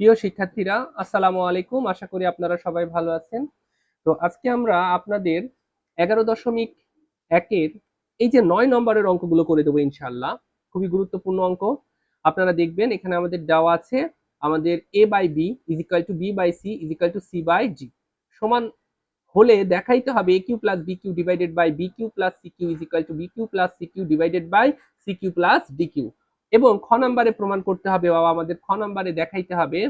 প্রিয় শিক্ষার্থীরা, আসসালামু আলাইকুম। আশা করি আপনারা সবাই ভালো আছেন। তো আজকে আমরা আপনাদের এগারো দশমিক একের এই যে নয় নম্বরের অঙ্কগুলো করে দেবো ইনশাল্লাহ খুবই গুরুত্বপূর্ণ অঙ্ক। আপনারা দেখবেন, এখানে আমাদের দেওয়া আছে আমাদের A by B is equal to B by C is equal to C by G সমান হলে দেখাইতে হবে A cube plus B cube divided by B cube plus C cube is equal to B cube plus C cube divided by C cube plus D cube এবং খ নাম্বারে প্রমাণ করতে হবে বাবা আমাদের খ নাম্বারে দেখাইতে হবে।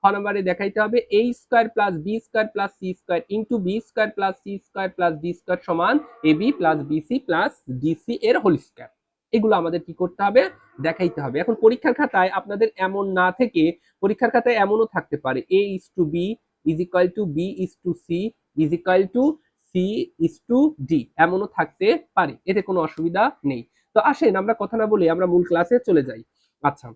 খ নাম্বারে দেখাইতে হবে A square plus B square plus C square into B square plus C square plus D square সমান A B plus BC plus DC এর হোল স্কোয়ার এগুলো আমাদের কি করতে হবে? দেখাইতে হবে। এখন পরীক্ষার খাতায় আপনাদের এমন না থেকে পরীক্ষার খাতায় এমনও থাকতে পারে। A is to B is equal to B is to C is equal to C is to D এমনও থাকতে পারে। এতে কোনো অসুবিধা নেই। তো আসেন, আমরা কথা না বলে আমরা মূল ক্লাসে চলে যাই। আচ্ছা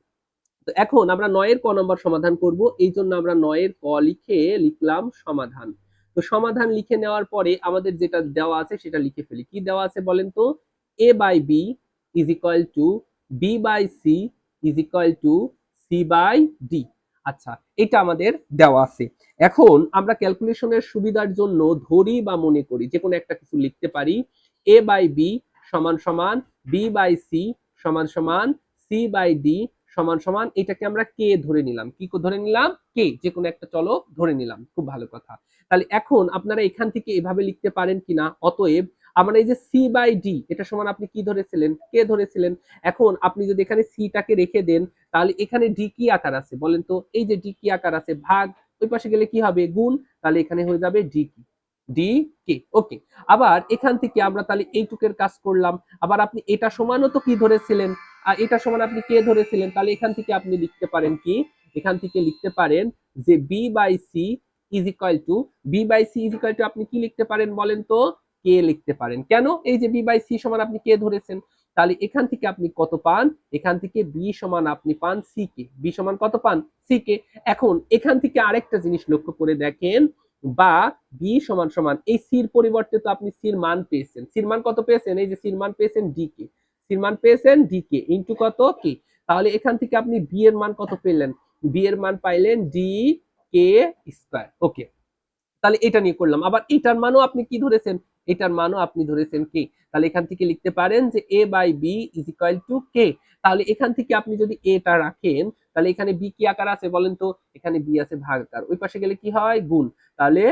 তো এখন আমরা নয়ের ক নম্বর সমাধান করব। এই জন্য আমরা নয়ের ক লিখে লিখলাম সমাধান। তো সমাধান লিখে নেওয়ার পরে আমাদের যেটা দেওয়া আছে সেটা লিখে ফেলি। কি দেওয়া আছে বলেন তো? A by B is equal to B by C is equal to C by D আচ্ছা এটা আমাদের দেওয়া আছে। এখন আমরা ক্যালকুলেশনের সুবিধার জন্য ধরি বা মনে করি যে কোনো একটা কিছু লিখতে পারি। এ বাই বি সমান সমান বি বাই সি সমান সমান সি বাই ডি সমান সমান এটাকে আমরা কে ধরে নিলাম। কি ধরে নিলাম? কে যে কোনো একটা চলো ধরে নিলাম। খুব ভালো কথা। তাহলে এখন আপনারা এখান থেকে এভাবে লিখতে পারেন কিনা? অতএব আমরা এই যে সি বাই ডি এটা সমান আপনি কি ধরেছিলেন? কে ধরেছিলেন। এখন আপনি যদি এখানে সিটাকে রেখে দেন, তাহলে এখানে ডি কি আকার আছে বলেন তো? এই যে ডি কি আকার আছে? ভাগ, ওই পাশে গেলে কি হবে? গুণ, তাহলে এখানে হয়ে যাবে ডি কি। ডি কে ওকে আবার এখান থেকে আমরা তাহলে এইটুকের কাজ করলাম। আবার আপনি এটা সমানও তো কি ধরেছিলেন? আর এটা সমান আপনি কে ধরেছিলেন? তাহলে এখান থেকে আপনি লিখতে পারেন কি? এখান থেকে লিখতে পারেন যে B by C is equal to B by C is equal to আপনি কি লিখতে পারেন বলেন তো? কে লিখতে পারেন। কেন? এই যে বি বাই সি সমান আপনি কে ধরেছেন? তাহলে এখান থেকে আপনি কত পান? এখান থেকে বি সমান আপনি পান সি কে বি সমান কত পান? সি কে এখন এখান থেকে আরেকটা জিনিস লক্ষ্য করে দেখেন। বা বি সমান সমান, এই সির পরিবর্তে তো আপনি সির মান পেয়েছেন। সির মান কত পেয়েছেন? এই যে সির মান পেয়েছেন ডি কে সির মান পেয়েছেন ডি কে ইন্টু কত কে তাহলে এখান থেকে আপনি বি এর মান কত পেলেন? বি এর মান পাইলেন ডি কে স্কোয়ার ওকে তাহলে এটা নিয়ে করলাম। আবার এটার মানও আপনি কি ধরেছেন? এটার মানও আপনি ধরেছেন কে? তাহলে এখান থেকে লিখতে পারেন যে A by B is equal to K তাহলে এখান থেকে আপনি যদি এটা রাখেন, তাহলে এখানে বি কি আকার আছে বলেন তো? এখানে বি আছে ভাগ আকার ওই পাশে গেলে কি হয়? গুণ। তাহলে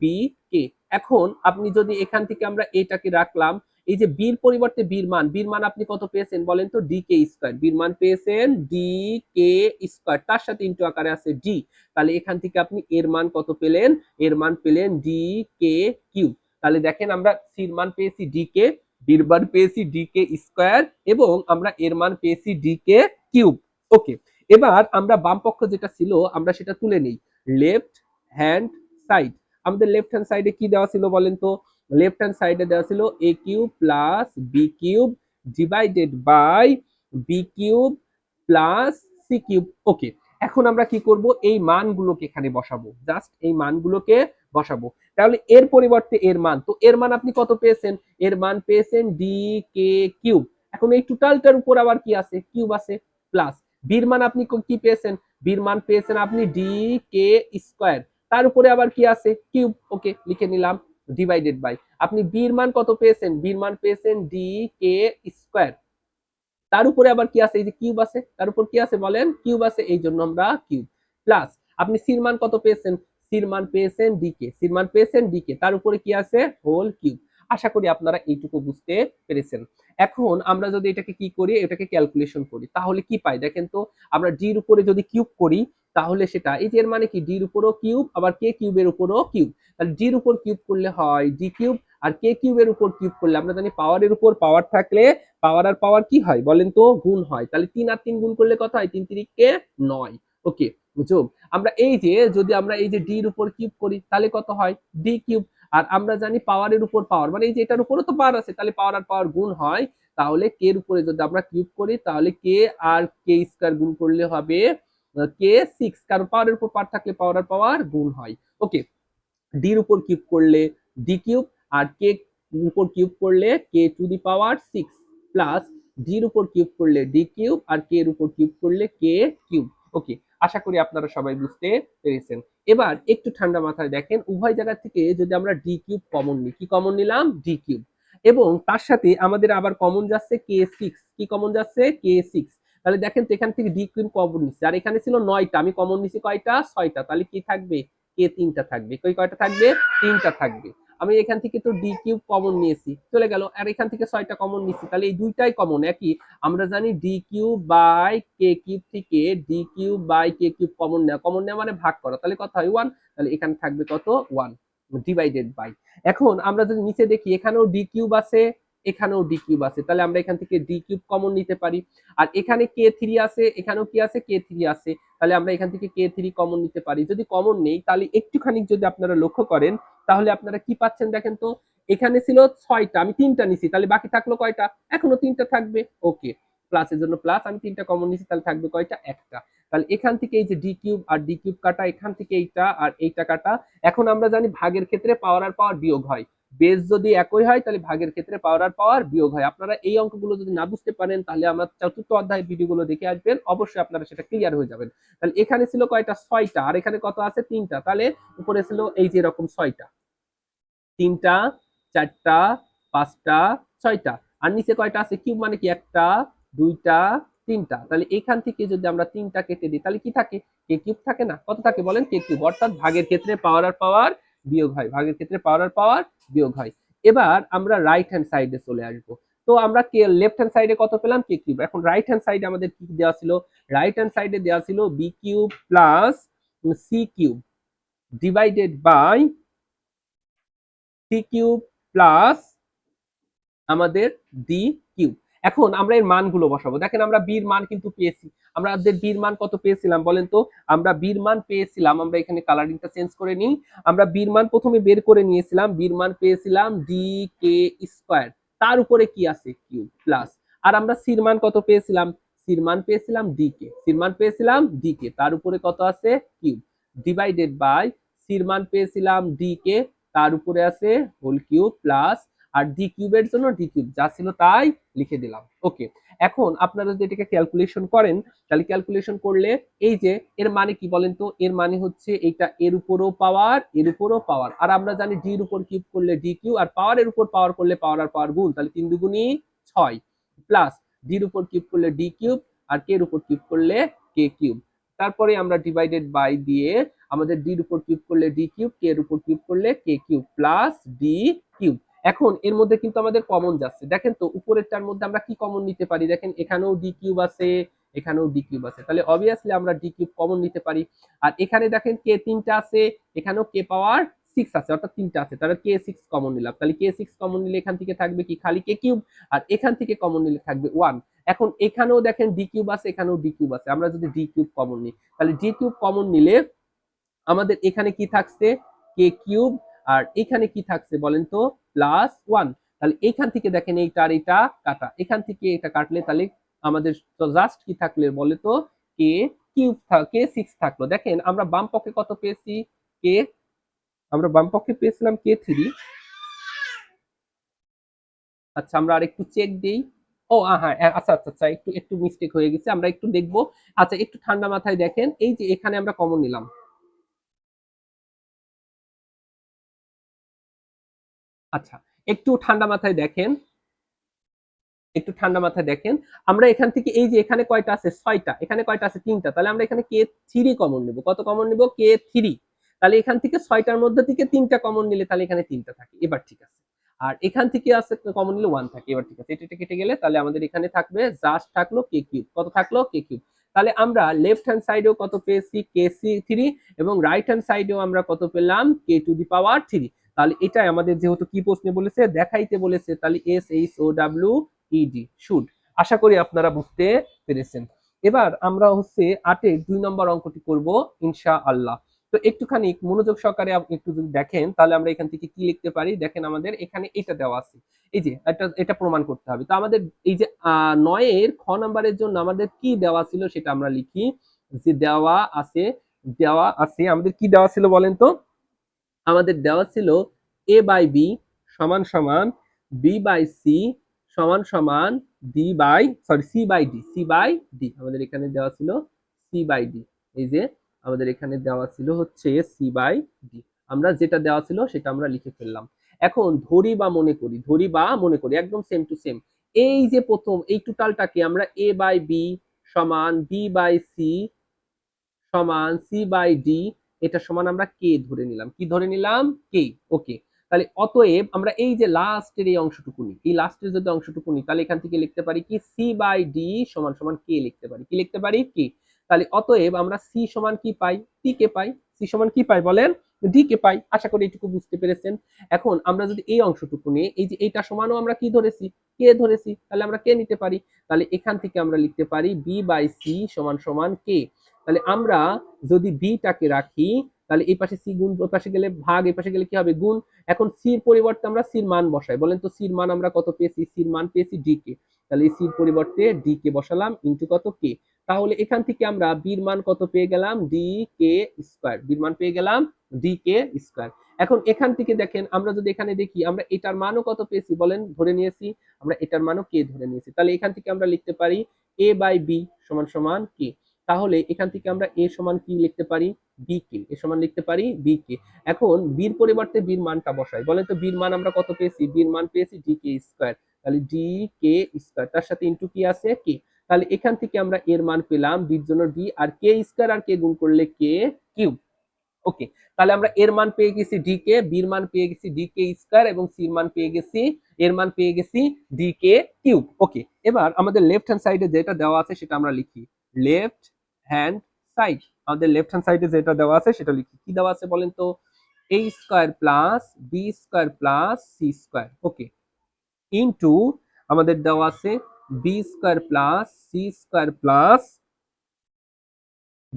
বি কে এখন আপনি যদি এখান থেকে আমরা এটাকে রাখলাম, এই যে বীর পরিবর্তে বীর মান বীর মান আপনি কত পেয়েছেন বলেন তো? ডি কে স্কোয়ার বীর মান পেয়েছেন ডি কে স্কোয়ার তার সাথে ইন্টু আকারে আছে ডি তাহলে এখান থেকে আপনি এর মান কত পেলেন? এর মান পেলেন ডি কে কিউ তাহলে দেখেন আমরা সির মান পেয়েছি ডি কে বীর মান পেয়েছি ডি কে স্কোয়ার এবং আমরা এর মান পেয়েছি ডি কে কিউব ওকে এবার আমরা বাম পক্ষ যেটা ছিল, আমরা সেটা তুলে নিই। লেফট হ্যান্ড সাইড আমাদের লেফট হ্যান্ড সাইডে কি দেওয়া ছিল বলেন তো? লেফট হ্যান্ড সাইডে দেওয়া ছিল A cube plus B cube divided by B cube plus C cube okay এখন আমরা কি করব? এই মানগুলোকে এখানে বসাবো। জাস্ট এই মানগুলোকে বসাবো। তাহলে এর পরিবর্তে এর মান। তো এর মান আপনি কত পেয়েছেন? এর মান পেয়েছেন ডি কে কিউব এখন এই টোটালটার উপর আবার কি আছে? কিউব আছে প্লাস বির মান আপনি কি পেয়েছেন? বির মান পেয়েছেন আপনি ডি কে স্কোয়ার তার উপরে আবার কি আছে? কিউব ওকে লিখে নিলাম ডিভাইডেড বাই আপনি বির মান কত পেয়েছেন? বির মান পেয়েছেন ডি কে স্কোয়ার তার উপরে আবার কি আছে? এই যে কিউব আছে, তার উপর কি আছে বলেন? কিউব আছে, এই জন্য আমরা কিউব প্লাস আপনি সির মান কত পেয়েছেন? সির মান পেয়েছেন ডিকে সির মান পেয়েছেন ডিকে তার উপরে কি আছে? হোল কিউব আশা করি আপনারা এইটুকু বুঝতে পেরেছেন। এখন আমরা যদি এটাকে কি করি? এটাকে ক্যালকুলেশন করি। তাহলে কি পাই? দেখেন তো, আমরা ডির উপরে যদি কিউব করি, তাহলে সেটা, এই যে এর মানে কি? ডির উপরও কিউব আবার কে কিউবের উপরও কিউব তাহলে ডির উপর কিউব করলে হয় ডি কিউব আর কে কিউবের উপর কিউব করলে, আমরা জানি পাওয়ারের উপর পাওয়ার থাকলে পাওয়ার আর পাওয়ার কি হয়? বলেন তো, গুণ হয়। তাহলে তিন আর তিন গুণ করলে কত হয়? তিন তিরিককে নয়। ওকে যোগ আমরা এই যে, যদি আমরা এই যে ডি ডির উপর কিউব করি, তাহলে কত হয়? ডি কিউব আর আমরা জানি পাওয়ারের উপর পাওয়ার মানে এই যে এটার উপরও তো পাওয়ার আছে, তাহলে পাওয়ার আর পাওয়ার গুণ হয়, তাহলে কে এর উপরে যদি আমরা কিউব করি, তাহলে কে আর কে স্কয়ার গুণ করলে হবে কে সিক্স কারণ পাওয়ারের উপর পাওয়ার থাকলে পাওয়ার আর পাওয়ার গুণ হয়। ওকে ডির উপর কিউব করলে ডি কিউব আর কে উপর কিউব করলে K to the power six plus ডির উপর কিউব করলে ডি কিউব আর কে এর উপর কিউব করলে কে কিউব ওকে আশা করি আপনারা সবাই বুঝতে পেরেছেন। এবার একটু ঠান্ডা মাথায় দেখেন, উভয় জায়গা থেকে যদি আমরা ডি কিউব কমন নিই, কি কমন নিলাম? ডি কিউব এবং তার সাথে আমাদের আবার কমন যাচ্ছে কে সিক্স কি কমন যাচ্ছে? কে সিক্স তাহলে দেখেন তো এখান থেকে ডি কিউব কমন নিচ্ছে। আর এখানে ছিল নয়টা, আমি কমন নিচ্ছি কয়টা? ছয়টা। তাহলে কি থাকবে? কে তিনটা থাকবে। কই কয়টা থাকবে? তিনটা থাকবে। আমি এখান থেকে তো ডি কিউব কমন নিয়েছি, চলে গেল, আর এখান থেকে ছয়টা কমন নিয়েছি, তাহলে এই দুইটাই কমন একই? আমরা জানি D cube by K cube থেকে D cube by K cube common নেওয়া কমন নেওয়া মানে ভাগ করা, তাহলে কত হয়? ওয়ান তাহলে এখানে থাকবে কত? ওয়ান ডিভাইডেড বাই এখন আমরা যদি নিচে দেখি, এখানেও ডি কিউব আছে এখানেও ডি কিউব আছে। তাহলে আমরা এখান থেকে ডি কিউব কমন নিতে পারি। আর এখানে কে থ্রি আছে, এখানেও কি আছে? কে থ্রি আছে। তাহলে আমরা এখান থেকে কে থ্রি কমন নিতে পারি। যদি কমন নেই, তাহলে একটুখানি যদি আপনারা লক্ষ্য করেন, তাহলে আপনারা কি পাচ্ছেন দেখেন তো? এখানে ছিল ছয়টা, আমি তিনটা নিছি, তাহলে বাকি থাকল কয়টা? এখনও তিনটা থাকবে। ওকে প্লাসের জন্য প্লাস আমি তিনটা কমন নিছি, তাহলে থাকবে কয়টা? একটা। তাহলে এখান থেকে এই যে ডি কিউব আর ডি কিউব কাটা, এখান থেকে এইটা আর এইটা কাটা। এখন আমরা জানি ভাগের ক্ষেত্রে পাওয়ার আর পাওয়ার বিয়োগ হয়। বেস যদি একই হয়, তাহলে ভাগের ক্ষেত্রে পাওয়ার আর পাওয়ার বিয়োগ হয়। আপনারা এই অঙ্কগুলো যদি না বুঝতে পারেন, তাহলে আমরা চতুর্থ অধ্যায় ভিডিওগুলো দেখে আসবেন। অবশ্যই আপনারা সেটা ক্লিয়ার হয়ে যাবেন। তাহলে এখানে ছিল কয়টা? ছয়টা। আর এখানে কত আছে? তিনটা। তাহলে উপরে ছিল এই যে এরকম ছয়টা। তিনটা, চারটা, পাঁচটা, ছয়টা। আর নিচে কয়টা আছে? কিউব মানে কি? একটা, দুইটা, তিনটা। তাহলে এখান থেকে যদি আমরা তিনটা কেটে দিই, তাহলে কি থাকে? কে কিউব থাকে না? কত থাকে বলেন? কে কিউব অর্থাৎ ভাগের ক্ষেত্রে পাওয়ার আর পাওয়ার বিয়োগ হয়। ভাগের ক্ষেত্রে পাওয়ার আর পাওয়ার বিয়োগ হয়। এবার আমরা রাইট হ্যান্ড সাইডে চলে আসব। তো আমরা কে লেফট হ্যান্ড সাইডে কত পেলাম? কে কিউব এখন রাইট হ্যান্ড সাইডে আমাদের কি দেওয়া ছিল? রাইট হ্যান্ড সাইডে দেওয়া ছিল B cube plus C cube divided by C cube plus আমাদের ডি এখন আমরা এর মানগুলো বসাবো। দেখেন আমরা বির মান কিন্তু পেয়েছি। আমরা বির মান কত পেয়েছিলাম বলেন তো? আমরা বির মান পেয়েছিলাম, আমরা এখানে কালারিংটা চেঞ্জ করে নিই। আমরা বির মান প্রথমে বের করে নিয়েছিলাম বির মান পেয়েছিলাম ডি কে স্কোয়ার তার উপরে কি আছে? কিউ প্লাস আর আমরা সির মান কত পেয়েছিলাম? সির মান পেয়েছিলাম ডি কে সির মান পেয়েছিলাম ডি কে তার উপরে কত আছে? কিউব ডিভাইডেড বাই সির মান পেয়েছিলাম ডি কে তার উপরে আছে হোল কিউব প্লাস আর ডি কিউবের জন্য ডি কিউব যা ছিল তাই লিখে দিলাম। ওকে এখন আপনারা যদি এটাকে ক্যালকুলেশন করেন, তাহলে ক্যালকুলেশন করলে এই যে এর মানে কি বলেন তো? এর মানে হচ্ছে এইটা এর উপরও পাওয়ার এর উপরও পাওয়ার আর আমরা জানি ডির উপর কিউব করলে ডি কিউ আর পাওয়ারের উপর পাওয়ার করলে পাওয়ার আর পাওয়ার গুণ, তাহলে তিন দুগুণই ছয়। প্লাস ডির উপর কিউব করলে ডি কিউব আর কে এর উপর কিউব করলে কে কিউব তারপরে আমরা ডিভাইডেড বাই দিয়ে আমাদের ডির উপর কিউব করলে ডি কিউব কে এর উপর কিউব করলে K cube plus D cube এখন এর মধ্যে কিন্তু আমাদের কমন যাচ্ছে। দেখেন তো, উপরেরটার মধ্যে আমরা কি কমন নিতে পারি? দেখেন এখানেও ডি কিউব আছে, এখানেও ডি কিউব আছে। তাহলে অবভিয়াসলি আমরা ডি কিউব কমন নিতে পারি। আর এখানে দেখেন কে তিনটা আছে, এখানেও কে পাওয়ার সিক্স আছে, অর্থাৎ তিনটা আছে। তাহলে কে সিক্স কমন নিলাম। তাহলে কে সিক্স কমন নিলে এখান থেকে থাকবে কি? খালি কে কিউব আর এখান থেকে কমন নিলে থাকবে ওয়ান এখন এখানেও দেখেন ডি কিউব আছে, এখানেও ডি কিউব আছে। আমরা যদি ডি কিউব কমন নিই, তাহলে ডি কিউব কমন নিলে আমাদের এখানে কি থাকছে? কে কিউব আর এখানে কি থাকছে বলেন তো? প্লাস ওয়ান তাহলে এখান থেকে দেখেন এইটা আর এইটা কাটা। এখান থেকে এটা কাটলে তাহলে আমাদের জাস্ট কি থাকলে বলে তো কে কিউব কে সিক্স থাকল। দেখেন আমরা বাম পক্ষে কত পেয়েছি? কে আমরা বাম পক্ষে পেয়েছিলাম কে থ্রি আচ্ছা আমরা আর একটু চেক দিই। ও হ্যাঁ আচ্ছা আচ্ছা আচ্ছা একটু একটু মিস্টেক হয়ে গেছে, আমরা একটু দেখব। আচ্ছা একটু ঠান্ডা মাথায় দেখেন, এই যে এখানে আমরা কমন নিলাম। আচ্ছা একটু ঠান্ডা মাথায় দেখেন। একটু ঠান্ডা মাথায় দেখেন। আমরা এখান থেকে এই যে এখানে কয়টা আছে? ছয়টা। এখানে কয়টা আছে? তিনটা। তাহলে আমরা এখানে কে থ্রি কমন নিব? কত কমন নিব? K three. তাহলে এখান থেকে ছয়টার মধ্যে থেকে তিনটা কমন নিলে তাহলে এখানে তিনটা থাকে। এবার ঠিক আছে। আর এখান থেকে আছে কমন নিলে ওয়ান থাকে। এবার ঠিক আছে। এটা কেটে গেলে তাহলে আমাদের এখানে থাকবে জাস্ট থাকল কে কিউব কত থাকল? কে কিউব তাহলে আমরা লেফট হ্যান্ড সাইডেও কত পেয়েছি? কে সি থ্রি এবং রাইট হ্যান্ড সাইডেও আমরা কত পেলাম? K to the power three. তাহলে এটাই আমাদের যেহেতু কি প্রশ্নে বলেছে? দেখাইতে বলেছে। তাহলে S H O W ED should আশা করি আপনারা বুঝতে পেরেছেন। এবার আমরা হচ্ছে আটের দুই নম্বর অঙ্কটি করব ইনশা আল্লাহ তো একটুখানি মনোযোগ সহকারে একটু যদি দেখেন, তাহলে আমরা এখান থেকে কি লিখতে পারি? দেখেন আমাদের এখানে এটা দেওয়া আছে। এই যে, এটা এটা প্রমাণ করতে হবে। তো আমাদের এই যে নয়ের খ নাম্বারের জন্য আমাদের কি দেওয়া ছিল সেটা আমরা লিখি। যে দেওয়া আছে দেওয়া আছে, আমাদের কি দেওয়া ছিল বলেন তো? আমাদের দেওয়া ছিল এ বাই বি সমান সমান বি বাই সি সমান সমান D by sorry C by D C by D আমাদের এখানে দেওয়া ছিল সি বাই ডি এই যে আমাদের এখানে দেওয়া ছিল হচ্ছে সি বাই ডি আমরা যেটা দেওয়া ছিল সেটা আমরা লিখে ফেললাম। এখন ধরি বা মনে করি, ধরি বা মনে করি, একদম সেম টু সেম এই যে প্রথম, এই টোটালটাকে আমরা এ বাই বি সমান বি বাই সি সমান সি বাই ডি এটা সমান আমরা কে ধরে নিলাম। কি ধরে নিলাম? কে ওকে তাহলে অতএব আমরা এই যে লাস্টের এই অংশটুকু নিই। এই লাস্টের যদি অংশটুকু নিই, তাহলে এখান থেকে লিখতে পারি কি? সি বাই ডি সমান সমান কে লিখতে পারি। কি লিখতে পারি? কে তাহলে অতএব আমরা সি সমান কি পাই? টি কে পাই। সি সমান কি পাই বলেন? ডি কে পাই। আশা করি এটুকু বুঝতে পেরেছেন। এখন আমরা যদি এই অংশটুকু নিই, এই যে এইটা সমানও আমরা কি ধরেছি? কে ধরেছি। তাহলে আমরা কে নিতে পারি। তাহলে এখান থেকে আমরা লিখতে পারি বি বাই সি সমান সমান কে তাহলে আমরা যদি বিটাকে রাখি, তাহলে এই পাশে সি গুণ, ওই পাশে গেলে ভাগ, এই পাশে গেলে কি হবে? গুণ। এখন সির পরিবর্তে আমরা সির মান বসাই। বলেন তো সির মান আমরা কত পেয়েছি? সির মান পেয়েছি ডি কে তাহলে সির পরিবর্তে ডি কে বসালাম ইন্টু কত কে তাহলে এখান থেকে আমরা বির মান কত পেয়ে গেলাম? ডি কে স্কোয়ার বির মান পেয়ে গেলাম ডি কে স্কোয়ার এখন এখান থেকে দেখেন, আমরা যদি এখানে দেখি, আমরা এটার মানও কত পেয়েছি? বলেন, ধরে নিয়েছি, আমরা এটার মানও কে ধরে নিয়েছি। তাহলে এখান থেকে আমরা লিখতে পারি এ বাই বি সমান সমান কে তাহলে এখান থেকে আমরা এ সমান কি লিখতে পারি? বি কে এ সমান লিখতে পারি বি কে এখন বির পরিবর্তে বির মানটা বসাই। বলে তো বির মান আমরা কত পেয়েছি? বির মান পেয়েছি ডি কে স্কোয়ার তাহলে ডি কে স্কোয়ার তার সাথে ইন্টু কি আছে? কে তাহলে এখান থেকে আমরা এর মান পেলাম বির জন্য ডি আর কে স্কোয়ার আর কে গুণ করলে কে কিউব ওকে তাহলে আমরা এর মান পেয়ে গেছি ডি কে বির মান পেয়ে গেছি ডি কে স্কোয়ার এবং সির মান পেয়ে গেছি, এর মান পেয়ে গেছি ডি কে কিউব ওকে এবার আমাদের লেফট হ্যান্ড সাইডে যেটা দেওয়া আছে সেটা আমরা লিখি। লেফট হ্যান্ড সাইড আমাদের লেফট হ্যান্ড সাইডে যেটা দেওয়া আছে সেটা লিখি। কি দেওয়া আছে বলেন তো? A square plus B square plus C square okay into আমাদের দেওয়া আছে B square plus C square plus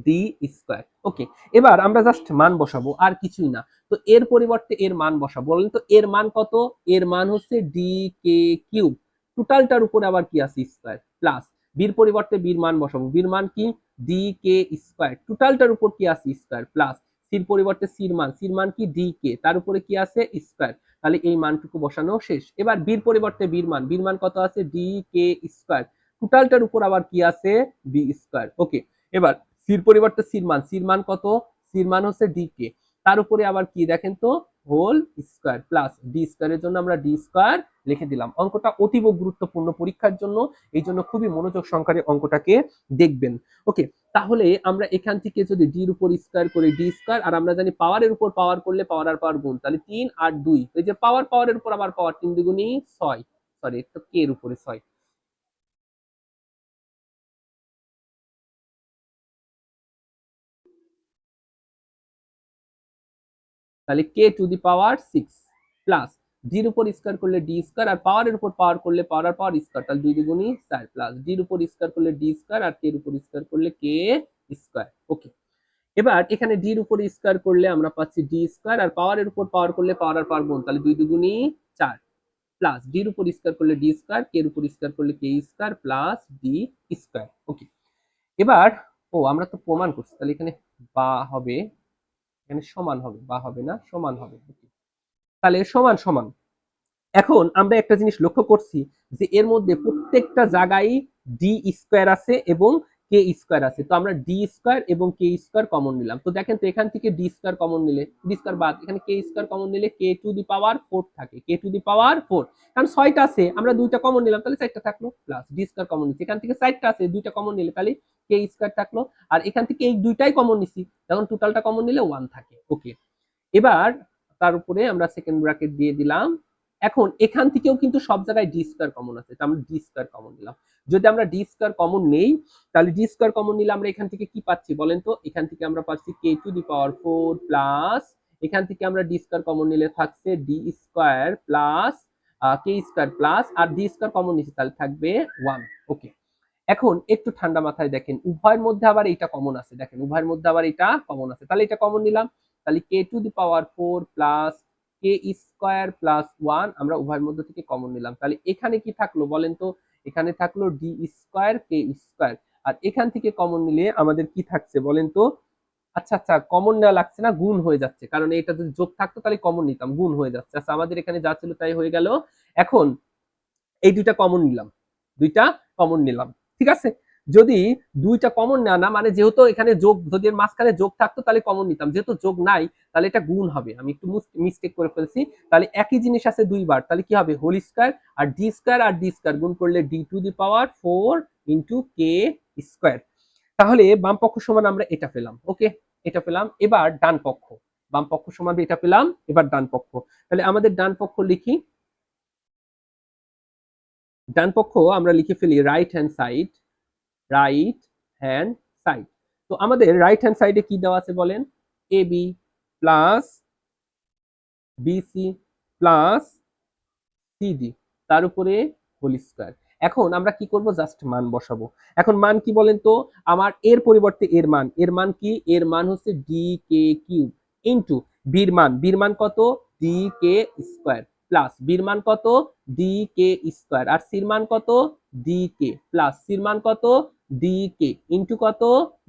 D square okay এবার আমরা জাস্ট মান বসাবো, আর কিছুই না। তো এর পরিবর্তে এর মান বসাবো। বলেন তো, এর মান কত? এর মান হচ্ছে ডি কে কিউব টোটালটার উপরে আবার কি আছে? স্কোয়ার প্লাস বির পরিবর্তে বির মান বসাবো। বির মান কি? ডি কে স্কোয়ার টোটালটার উপর কি আছে স্কোয়ার প্লাস সির পরিবর্তে সির মান সির মান কি ডি কে তার উপরে কি আছে স্কোয়ার তাহলে এই মানটুকু বসানো শেষ। এবার বির পরিবর্তে বির মান বির মান কত আছে? ডি কে স্কোয়ার টোটালটার উপর আবার কি আছে? বি স্কোয়ার ওকে এবার সির পরিবর্তে সির মান সির মান কত? সির মান হচ্ছে ডি কে তার উপরে আবার কি, দেখেন তো হোল স্কোয়ার প্লাস ডি স্কোয়ারের জন্য আমরা ডি স্কোয়ার লিখে দিলাম। অঙ্কটা অতীব গুরুত্বপূর্ণ পরীক্ষার জন্য, এই জন্য খুবই মনোযোগ সহকারে অঙ্কটাকে দেখবেন। ওকে তাহলে আমরা এখান থেকে যদি ডির উপর স্কোয়ার করি ডি স্কোয়ার আর আমরা জানি পাওয়ারের উপর পাওয়ার করলে পাওয়ার আর পাওয়ার গুণ, তাহলে তিন আর দুই, এই যে পাওয়ার পাওয়ারের উপর আবার পাওয়ার তিন দুগুণই ছয় সরি তো কে এর উপরে ছয়। তাহলে K to the power six plus ডির উপর স্কোয়ার করলে ডি স্কোয়ার আর পাওয়ারের উপর পাওয়ার করলে পাওয়ার আর পাওয়ার স্কোয়ার তাহলে দুই দুগুণই চার প্লাস ডির উপর স্কোয়ার করলে ডি স্কোয়ার আর কে উপর স্কোয়ার করলে কে স্কোয়ার ওকে এবার এখানে ডির উপর স্কোয়ার করলে আমরা পাচ্ছি ডি স্কোয়ার আর পাওয়ারের উপর পাওয়ার করলে পাওয়ার আর পাওয়ার গুণ, তাহলে দুই দুগুণই চার প্লাস ডির উপর স্কোয়ার করলে ডি স্কোয়ার কে এর উপর স্কোয়ার করলে K square plus D square okay এবার, ও, আমরা তো প্রমাণ করছি, তাহলে এখানে বা হবে, এখানে সমান হবে, বা হবে না, সমান হবে। Okay. তাহলে সমান সমান। এখন আমরা একটা জিনিস লক্ষ্য করছি যে এর মধ্যে প্রত্যেকটা জায়গায় ডি স্কোয়ার আছে এবং কে স্কোয়ার আছে। তো আমরা ডি স্কোয়ার এবং কে স্কোয়ার কমন নিলাম। তো দেখেন তো এখান থেকে ডি স্কোয়ার কমন নিলে ডি স্কোয়ার বাদ, এখানে কে স্কোয়ার কমন নিলে কে টু দি পাওয়ার ফোর থাকে। কে টু দি পাওয়ার ফোর কারণ ছয়টা আছে, আমরা দুইটা কমন নিলাম, তাহলে চারটা থাকল। প্লাস ডি স্কোয়ার কমন নিচ্ছি। এখান থেকে চারটা আছে, দুইটা কমন নিলে তাহলে কে স্কোয়ার থাকল। আর এখান থেকে এই দুইটাই কমন নিছি তখন টোটালটা কমন নিলে ওয়ান থাকে। ওকে এবার তার উপরে আমরা সেকেন্ড ব্র্যাকেট দিয়ে দিলাম। এখন এখান থেকেও কিন্তু সব জায়গায় ডি স্কোয়ার কমন আছে, তো আমরা ডি স্কোয়ার কমন নিলাম। যদি আমরা ডি স্কোয়ার কমন নেই, তাহলে ডি স্কোয়ার কমন নিলে আমরা এখান থেকে কি পাচ্ছি বলেন তো? এখান থেকে আমরা পাচ্ছি K to the power four plus এখান থেকে আমরা ডি স্কোয়ার কমন নিলে থাকছে D square plus K square plus আর ডি স্কোয়ার কমন নিচ্ছি তাহলে থাকবে ওয়ান ওকে এখন একটু ঠান্ডা মাথায় দেখেন, উভয়ের মধ্যে আবার এটা কমন আছে, দেখেন, উভয়ের মধ্যে আবার এটা কমন আছে। তাহলে এটা কমন নিলাম। তাহলে K to the power four plus K square plus one আমরা উভয়ের মধ্যে থেকে কমন নিলাম। তাহলে এখানে কি থাকল বলেন তো? এখানে থাকল ডি স্কোয়ার কে স্কোয়ার আর এখান থেকে কমন নিলে আমাদের কি থাকছে বলেন তো? আচ্ছা আচ্ছা কমন নেওয়া লাগছে না, গুণ হয়ে যাচ্ছে। কারণ এটা যদি যোগ থাকতো তাহলে কমন নিতাম, গুণ হয়ে যাচ্ছে। আচ্ছা আমাদের এখানে যা ছিল তাই হয়ে গেল। এখন এই দুইটা কমন নিলাম। দুইটা কমন নিলাম। ঠিক আছে? যদি দুইটা কমন নেওয়া না মানে যেহেতু এখানে যোগ, যদি এর মাঝখানে যোগ থাকতো তাহলে কমন নিতাম। যেহেতু যোগ নাই, তাহলে এটা গুণ হবে। আমি একটু মিস্টেক করে ফেলছি। তাহলে একই জিনিস আছে দুইবার। তাহলে কি হবে? হোল স্কয়ার আর ডি স্কয়ার আর ডি স্কয়ার গুণ করলে D to the power four into K square তাহলে বাম পক্ষ সমান আমরা এটা পেলাম। ওকে? এটা পেলাম। এবার ডান পক্ষ। বাম পক্ষ সমান এটা পেলাম। এবার ডান পক্ষ। তাহলে আমাদের ডান পক্ষ লিখি। ডান পক্ষ আমরা লিখে ফেলি right hand side right hand side তো আমাদের রাইট হ্যান্ড সাইডে কি দেওয়া আছে বলেন? A B plus BC plus CD তার উপরে হোল স্কয়ার এখন আমরা কি করব? জাস্ট মান বসাবো। এখন মান কি বলেন তো? আমার এর পরিবর্তে এর মান। এর মান কি? এর মান হচ্ছে ডি কে কিউব ইন্টু বির মান। বির মান কত? ডি কে স্কয়ার প্লাস বির মান কত? ডি কে স্কয়ার আর সির মান কত? ডি কে প্লাস সির মান কত? ডি কে ইন্টু কত?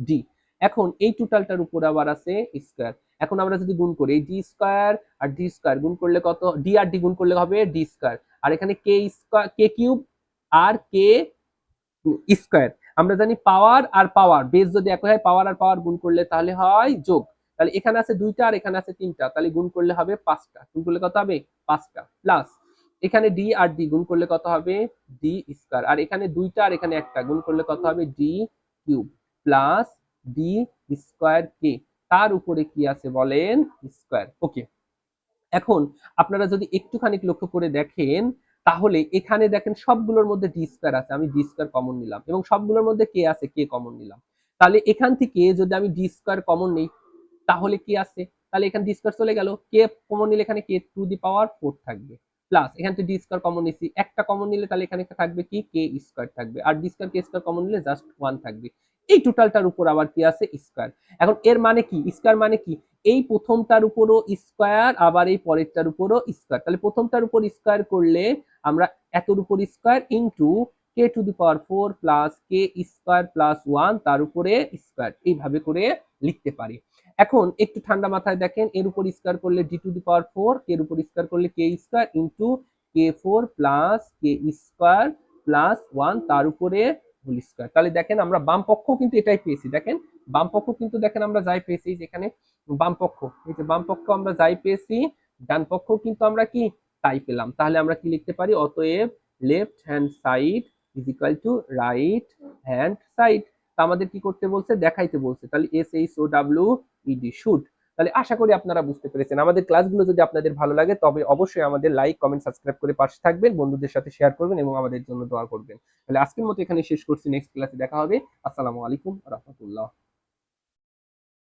ডি এখন এই টোটালটার উপর আবার আছে স্কয়ার এখন আমরা যদি গুণ করি ডি স্কয়ার আর ডি স্কয়ার গুণ করলে কত? ডি আর ডি গুণ করলে হবে ডি স্কয়ার আর এখানে কে স্কয়ার কে কিউব আর কে স্কয়ার আমরা জানি পাওয়ার আর পাওয়ার বেস যদি এক হয় পাওয়ার আর পাওয়ার গুণ করলে তাহলে হয় যোগ। তাহলে এখানে আছে দুইটা আর এখানে আছে তিনটা, তাহলে গুণ করলে হবে পাঁচটা। গুণ করলে কত হবে? পাঁচটা। প্লাস এখানে ডি আর ডি গুণ করলে কত হবে? ডি স্কয়ার আর এখানে দুইটা আর এখানে একটা গুণ করলে কত হবে? D cube plus D square K তার উপরে কি আছে বলেন? স্কয়ার ওকে এখন আপনারা যদি একটুখানি লক্ষ্য করে দেখেন, তাহলে এখানে দেখেন সবগুলোর মধ্যে ডি স্কয়ার আছে। আমি ডি স্কয়ার কমন নিলাম। এবং সবগুলোর মধ্যে কে আছে কে কমন নিলাম। তাহলে এখান থেকে যদি আমি ডি স্কয়ার কমন নেই, তাহলে কি আছে? তাহলে এখানে ডি স্কয়ার চলে গেল। কে কমন নিলে এখানে K to the power four থাকবে। প্লাস এখান থেকে ডি স্কোয়ার কমন নিছি একটা কমন নিলে তাহলে এখানে থাকবে কি? কে স্কোয়ার থাকবে। আর D square K square common নিলে জাস্ট ওয়ান থাকবে। এই টোটালটার উপর আবার কি আছে? স্কোয়ার এখন এর মানে কি? স্কোয়ার মানে কি? এই প্রথমটার উপরও স্কোয়ার আবার এই পরেরটার উপরও স্কোয়ার তাহলে প্রথমটার উপর স্কোয়ার করলে আমরা এতর উপর square into K to the power four plus K square plus one তার উপরে স্কোয়ার এইভাবে করে লিখতে পারি। এখন একটু ঠান্ডা মাথায় দেখেন, এর উপর স্কয়ার করলে D to the power four এর উপর স্কয়ার করলে K square into K four plus K square plus one তার উপরে হোল স্কয়ার তাহলে দেখেন আমরা বাম পক্ষ কিন্তু এটাই পেয়েছি। দেখেন, বাম পক্ষ কিন্তু দেখেন আমরা যাই পেয়েছি যেখানে বাম পক্ষ। এই যে বাম পক্ষ আমরা যাই পেয়েছি, ডান পক্ষ কিন্তু আমরা কি? তাই পেলাম। তাহলে আমরা কি লিখতে পারি? অতএব left hand side is equal to right hand side আমাদের কি করতে বলছে? দেখাইতে বলছে। তাহলে S H O W ED should তাহলে আশা করি আপনারা বুঝতে পেরেছেন। আমাদের ক্লাসগুলো যদি আপনাদের ভালো লাগে, তবে অবশ্যই আমাদের লাইক কমেন্ট সাবস্ক্রাইব করে পাশে থাকবেন, বন্ধুদের সাথে শেয়ার করবেন এবং আমাদের জন্য দোয়া করবেন। তাহলে আজকের মতো এখানে শেষ করছি। নেক্সট ক্লাসে দেখা হবে। আসসালামু আলাইকুম, রহমতুল্লাহ।